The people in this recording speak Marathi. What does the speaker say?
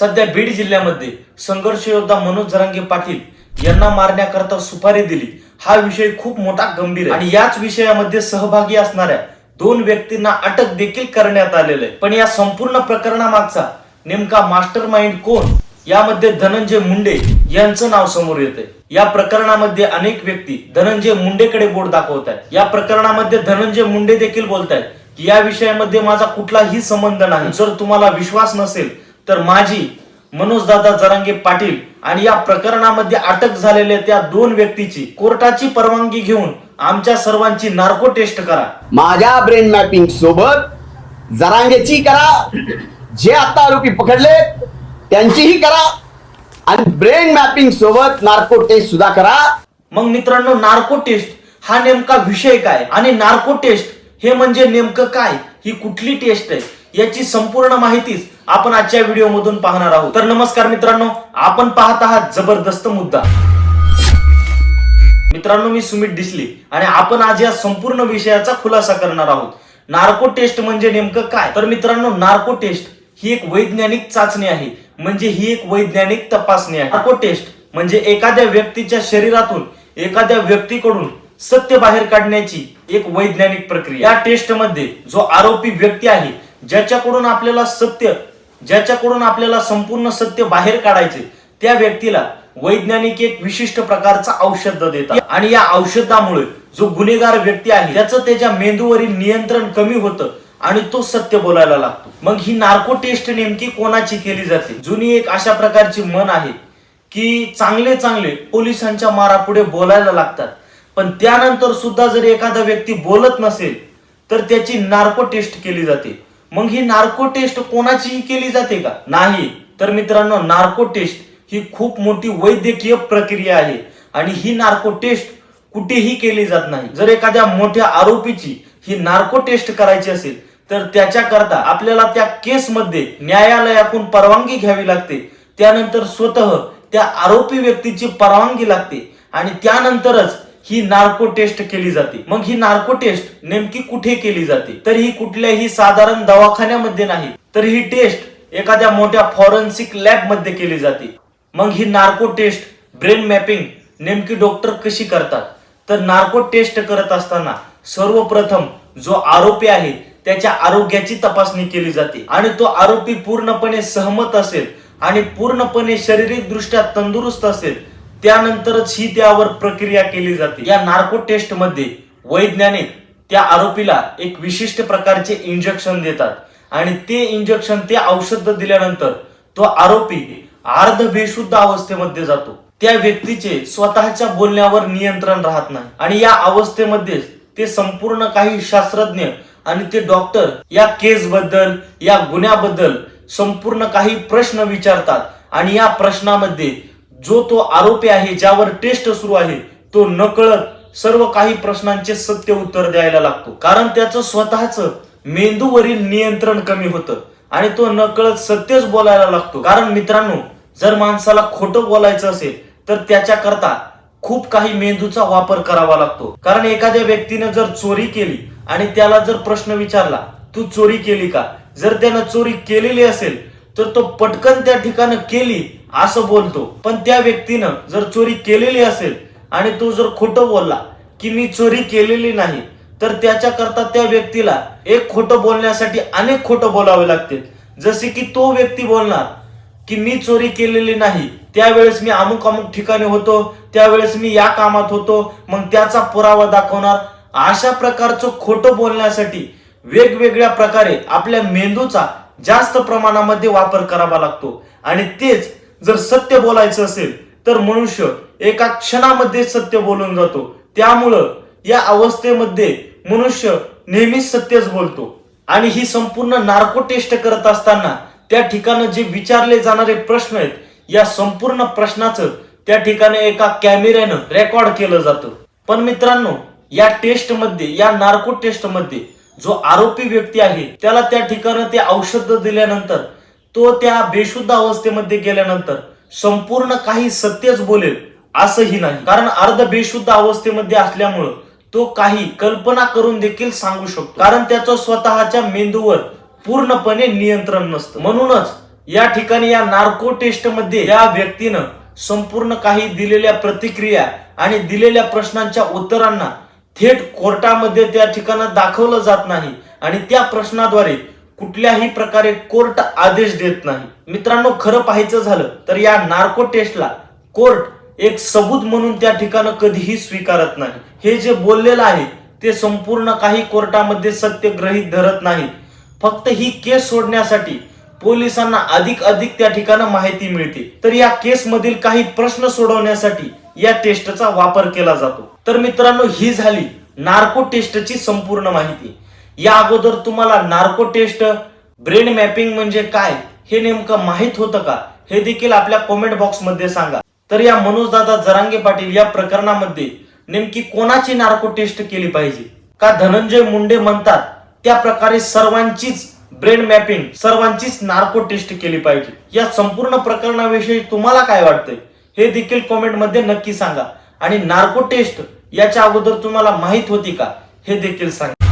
सध्या बीड जिल्ह्यामध्ये संघर्ष योद्धा मनोज जरांगे पाटील यांना मारण्याकरता सुपारी दिली. हा विषय खूप मोठा गंभीर आहे. आणि याच विषयामध्ये सहभागी असणाऱ्या दोन व्यक्तींना अटक देखील करण्यात आलेलं आहे. पण या संपूर्ण प्रकरणामागचा नेमका मास्टर माइंड कोण? यामध्ये धनंजय मुंडे यांचं नाव समोर येते या प्रकरणामध्ये अनेक व्यक्ती धनंजय मुंडेकडे बोट दाखवत आहेत. या प्रकरणामध्ये धनंजय मुंडे देखील बोलत आहेत की या विषयामध्ये माझा कुठलाही संबंध नाही. जर तुम्हाला विश्वास नसेल तर माझी मनोजदादा जरांगे पाटील आणि या प्रकरणामध्ये अटक झालेल्या त्या दोन व्यक्तीची कोर्टाची परवानगी घेऊन आमच्या सर्वांची नार्को टेस्ट करा. माझ्या ब्रेन मॅपिंग सोबत जरांगेची करा जे आता आरोपी पकडले त्यांचीही करा आणि ब्रेन मॅपिंग सोबत नार्को टेस्ट सुद्धा करा. मग मित्रांनो नार्को टेस्ट हा नेमका विषय काय? आणि नार्को टेस्ट हे म्हणजे नेमकं काय? ही कुठली टेस्ट आहे? याची संपूर्ण माहितीच आपण आजच्या व्हिडिओमधून पाहणार आहोत. तर नमस्कार मित्रांनो आपण पाहत आहात जबरदस्त मुद्दा. मित्रांनो मी सुमित डिसले आणि आपण आज या संपूर्ण विषयाचा खुलासा करणार आहोत. नार्को टेस्ट म्हणजे नेमकं काय? तर मित्रांनो नार्को टेस्ट ही एक वैज्ञानिक चाचणी आहे. म्हणजे ही एक वैज्ञानिक तपासणी आहे. नार्को टेस्ट म्हणजे एखाद्या व्यक्तीच्या शरीरातून एखाद्या व्यक्तीकडून सत्य बाहेर काढण्याची एक वैज्ञानिक प्रक्रिया. या टेस्टमध्ये जो आरोपी व्यक्ती आहे ज्याच्याकडून आपल्याला सत्य ज्याच्याकडून आपल्याला संपूर्ण सत्य बाहेर काढायचे त्या व्यक्तीला वैज्ञानिक एक विशिष्ट प्रकारचा औषध देतात. आणि या औषधामुळे जो गुन्हेगार व्यक्ती आहे त्याचं त्याच्या मेंदूवरील नियंत्रण कमी होतं आणि तो सत्य बोलायला लागतो. मग ही नार्को टेस्ट नेमकी कोणाची केली जाते? जुनी एक अशा प्रकारची मन आहे की चांगले चांगले पोलिसांच्या मारापुढे बोलायला लागतात. पण त्यानंतर सुद्धा जर एखादा व्यक्ती बोलत नसेल तर त्याची नार्को टेस्ट केली जाते. मग ही नार्को टेस्ट कोणाचीही केली जाते का? नाही. तर मित्रांनो नार्को टेस्ट ही खूप मोठी वैद्यकीय प्रक्रिया आहे आणि ही नार्को टेस्ट कुठेही केली जात नाही. जर एखाद्या मोठ्या आरोपीची ही नार्को टेस्ट करायची असेल तर त्याच्याकरता आपल्याला त्या केसमध्ये न्यायालयाकडून परवानगी घ्यावी लागते. त्यानंतर स्वतः त्या आरोपी व्यक्तीची परवानगी लागते आणि त्यानंतरच ही नार्को टेस्ट केली जाते. मग ही नार्को टेस्ट नेमकी कुठे केली जाते? तर ही कुठल्याही साधारण दवाखान्यामध्ये नाही. तर ही टेस्ट एखाद्या मोठ्या फॉरेन्सिक लॅबमध्ये केली जाते. मग ही नार्को टेस्ट ब्रेन मॅपिंग नेमकी डॉक्टर कशी करतात? तर नार्को टेस्ट करत असताना सर्वप्रथम जो आरोपी आहे त्याच्या आरोग्याची तपासणी केली जाते. आणि तो आरोपी पूर्णपणे सहमत असेल आणि पूर्णपणे शारीरिक दृष्ट्या तंदुरुस्त असेल त्यानंतरच ही त्यावर प्रक्रिया केली जाते. या नार्को टेस्टमध्ये वैज्ञानिक त्या आरोपीला एक विशिष्ट प्रकारचे इंजेक्शन देतात. आणि ते इंजेक्शन ते औषध दिल्यानंतर तो आरोपी अर्ध बेशुद्ध अवस्थेमध्ये जातो. त्या व्यक्तीचे स्वतःच्या बोलण्यावर नियंत्रण राहत नाही. आणि या अवस्थेमध्येच ते संपूर्ण काही शास्त्रज्ञ आणि ते डॉक्टर या केस बद्दल या गुन्ह्याबद्दल संपूर्ण काही प्रश्न विचारतात. आणि या प्रश्नामध्ये जो तो आरोपी आहे ज्यावर टेस्ट सुरू आहे तो नकळत सर्व काही प्रश्नांचे सत्य उत्तर द्यायला लागतो. कारण त्याचं स्वतःच मेंदूवरील नियंत्रण कमी होतं आणि तो नकळत सत्यच बोलायला लागतो. कारण मित्रांनो जर माणसाला खोटं बोलायचं असेल तर त्याच्याकरता खूप काही मेंदूचा वापर करावा लागतो. कारण एखाद्या व्यक्तीने जर चोरी केली आणि त्याला जर प्रश्न विचारला तू चोरी केली का? जर त्यानं चोरी केलेली असेल तर तो पटकन त्या ठिकाणी केली असं बोलतो. पण त्या व्यक्तीनं जर चोरी केलेली असेल आणि तो जर खोटं बोलला की मी चोरी केलेली नाही तर त्याच्याकरता त्या व्यक्तीला एक खोटं बोलण्यासाठी अनेक खोटं बोलावे लागते. जसे की तो व्यक्ती बोलणार की मी चोरी केलेली नाही त्यावेळेस मी अमुक अमुक ठिकाणी होतो त्यावेळेस मी या कामात होतो मग त्याचा पुरावा दाखवणार. अशा प्रकारचं खोटं बोलण्यासाठी वेगवेगळ्या प्रकारे आपल्या मेंदूचा जास्त प्रमाणामध्ये वापर करावा लागतो. आणि तेच जर सत्य बोलायचं असेल तर मनुष्य एका क्षणामध्ये सत्य बोलून जातो. त्यामुळं या अवस्थेमध्ये मनुष्य नेहमीच सत्यच बोलतो. आणि ही संपूर्ण नार्को टेस्ट करत असताना त्या ठिकाणी जे विचारले जाणारे प्रश्न आहेत या संपूर्ण प्रश्नाचं त्या ठिकाणी एका कॅमेऱ्यानं रेकॉर्ड केलं जातं. पण मित्रांनो या टेस्टमध्ये या नार्को टेस्टमध्ये जो आरोपी व्यक्ती आहे त्याला त्या ठिकाणी ते औषध दिल्यानंतर तो त्या बेशुद्ध अवस्थेमध्ये गेल्यानंतर संपूर्ण काही सत्यच बोलेल असंही नाही. कारण अर्ध बेशुद्ध अवस्थेमध्ये असल्यामुळं तो काही कल्पना करून देखील सांगू शकतो. कारण त्याचं स्वतःच्या मेंदूवर पूर्णपणे नियंत्रण नसतं. म्हणूनच या ठिकाणी या नार्को टेस्टमध्ये या व्यक्तीनं संपूर्ण काही दिलेल्या प्रतिक्रिया आणि दिलेल्या प्रश्नांच्या उत्तरांना थेट कोर्टामध्ये त्या ठिकाणं दाखवलं जात नाही आणि त्या प्रश्नाद्वारे कुठल्याही प्रकारे कोर्ट आदेश देत नाही. मित्रांनो खरं पाहायचं झालं तर या नार्को टेस्टला कोर्ट एक सबूत म्हणून त्या ठिकाणं कधीही स्वीकारत नाही. हे जे बोललेलं आहे ते संपूर्ण काही कोर्टामध्ये सत्य ग्रहित धरत नाही. फक्त ही केस सोडण्यासाठी पोलिसांना अधिक अधिक त्या ठिकाणं माहिती मिळते. तर या केस मधील काही प्रश्न सोडवण्यासाठी या टेस्टचा वापर केला जातो. तर मित्रांनो ही झाली नार्को टेस्टची संपूर्ण माहिती. या अगोदर तुम्हाला नार्को टेस्ट ब्रेन मॅपिंग म्हणजे काय हे नेमकं माहीत होतं का हे देखील आपल्या कॉमेंट बॉक्समध्ये सांगा. तर या मनोजदादा जरांगे पाटील या प्रकरणामध्ये नेमकी कोणाची नार्को टेस्ट केली पाहिजे? का धनंजय मुंडे म्हणतात त्या प्रकारे सर्वांचीच ब्रेन मॅपिंग सर्वांचीच नार्को टेस्ट केली पाहिजे? या संपूर्ण प्रकरणाविषयी तुम्हाला काय वाटतंय हे देखील कॉमेंटमध्ये नक्की सांगा. आणि नार्को टेस्ट याच्या अगोदर तुम्हाला माहीत होती का? हे देखील सांगा.